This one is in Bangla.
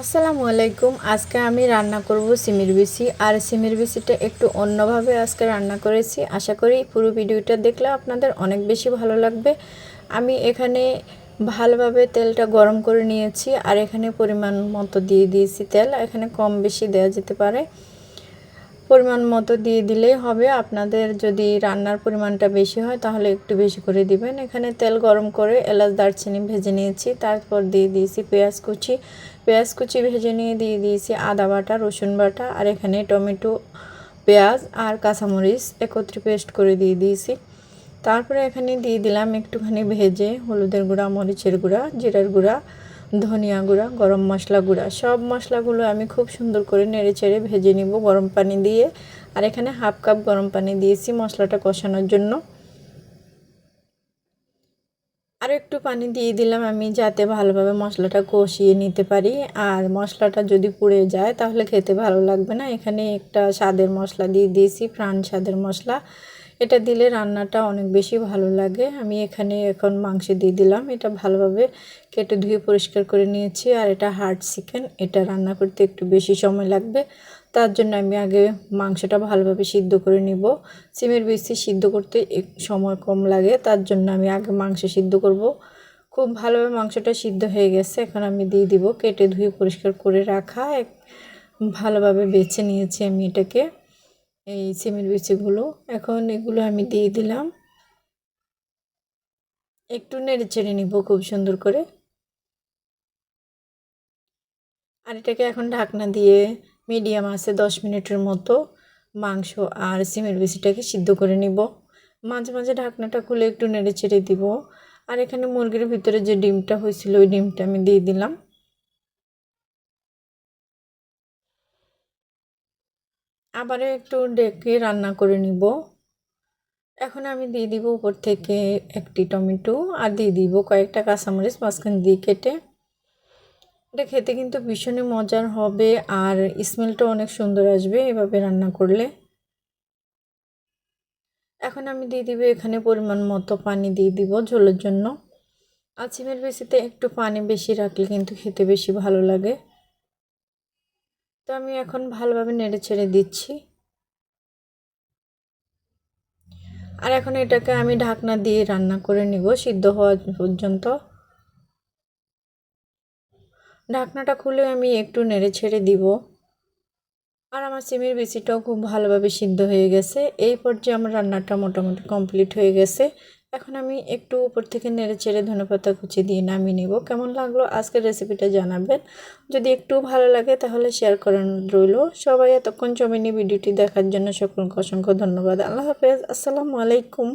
আসসালামু আলাইকুম। আজকে আমি রান্না করব সিমের বিসি আর সিমের বিসিটা একটু অন্যভাবে আজকে রান্না করেছি। আশা করি পুরো ভিডিওটা দেখলে আপনাদের অনেক বেশি ভালো লাগবে। আমি এখানে ভালোভাবে তেলটা গরম করে নিয়েছি। আর এখানে পরিমাণ মতো দিয়ে দিয়েছি তেল। এখানে কম বেশি দেওয়া যেতে পারে। পরিমাণ মতো দিয়ে দিলেই হবে। আপনাদের যদি রান্নার পরিমাণটা বেশি হয়, তাহলে একটু বেশি করে দিবেন। এখানে তেল গরম করে এলাচ দারচিনি ভেজে নিয়েছি। তারপর দিয়ে দিয়েছি পেঁয়াজ কুচি। পেঁয়াজ কুচি ভেজে নিয়ে দিয়ে দিয়েছি আদা বাটা, রসুন বাটা, আর এখানে টমেটো, পেঁয়াজ আর কাঁচামরিচ একত্রে পেস্ট করে দিয়ে দিয়েছি। তারপরে এখানে দিয়ে দিলাম একটুখানি ভেজে হলুদের গুঁড়া, মরিচের গুঁড়া, জিরার গুঁড়া ধনিয়া গুঁড়া, গরম মশলা গুঁড়া। সব মশলাগুলো আমি খুব সুন্দর করে নেড়ে চেড়ে ভেজে নিব গরম পানি দিয়ে। আর এখানে হাফ কাপ গরম পানি দিয়েছি মশলাটা কষানোর জন্য। আর একটু পানি দিয়ে দিলাম আমি যাতে ভালোভাবে মশলাটা কষিয়ে নিতে পারি। আর মশলাটা যদি পুড়ে যায় তাহলে খেতে ভালো লাগবে না। এখানে একটা স্বাদের মশলা দিয়ে দিয়েছি প্রাণ স্বাদের মশলা। এটা দিলে রান্নাটা অনেক বেশি ভালো লাগে। আমি এখানে এখন মাংস দিয়ে দিলাম। এটা ভালোভাবে কেটে ধুয়ে পরিষ্কার করে নিয়েছি। আর এটা হার্ড চিকেন, এটা রান্না করতে একটু বেশি সময় লাগবে। তার জন্য আমি আগে মাংসটা ভালোভাবে সিদ্ধ করে নিব। সিমের বেশি সিদ্ধ করতে সময় কম লাগে। তার জন্য আমি আগে মাংস সিদ্ধ করব। খুব ভালোভাবে মাংসটা সিদ্ধ হয়ে গেছে। এখন আমি দিয়ে দিব। কেটে ধুয়ে পরিষ্কার করে রাখা। এক ভালোভাবে বেছে নিয়েছি আমি এটাকে। এই সিমের বিচিগুলো এখন এগুলো আমি দিয়ে দিলাম। একটু নেড়ে চেড়ে নিব খুব সুন্দর করে। আর এটাকে এখন ঢাকনা দিয়ে মিডিয়াম আছে দশ মিনিটের মতো মাংস আর সিমের বিচিটাকে সিদ্ধ করে নিব। মাঝে মাঝে ঢাকনাটা খুলে একটু নেড়ে চেড়ে দিব। আর এখানে মুরগির ভিতরে যে ডিমটা হয়েছিল, ওই ডিমটা আমি দিয়ে দিলাম। আবারও একটু ডেকে রান্না করে নিব। এখন আমি দিয়ে দিব উপর থেকে একটি টমেটো আর দিয়ে দিব কয়েকটা কাঁচামরিচ, মাঝখান দিয়ে কেটে। এটা খেতে কিন্তু ভীষণই মজার হবে আর স্মেলটা অনেক সুন্দর আসবে এভাবে রান্না করলে। এখন আমি দিয়ে দিব এখানে পরিমাণ মতো পানি দিয়ে দিব ঝোলের জন্য। আর চিমের বেশিতে একটু পানি বেশি রাখলে কিন্তু খেতে বেশি ভালো লাগে। তো আমি এখন ভালোভাবে নেড়ে ছেড়ে দিচ্ছি। আর এখন এটাকে আমি ঢাকনা দিয়ে রান্না করে নিব সিদ্ধ হওয়া পর্যন্ত। ঢাকনাটা খুলে আমি একটু নেড়ে ছেড়ে দিব। আমার সিমের বেশিটাও খুব ভালোভাবে সিদ্ধ হয়ে গেছে। এই পর্যায়ে আমার রান্নাটা মোটামুটি কমপ্লিট হয়ে গেছে। এখন আমি একটু উপর থেকে নেড়ে চেড়ে ধনেপাতা কুচি দিয়ে নামিয়ে নেব। কেমন লাগল আজকের রেসিপিটা জানাবেন। যদি একটু ভালো লাগে তাহলে শেয়ার করেন রইল। সবাই এতক্ষণ জমিনি ভিডিওটি দেখার জন্য সকলকে অসংখ্য ধন্যবাদ। আল্লাহ হাফেজ। আসসালামু আলাইকুম।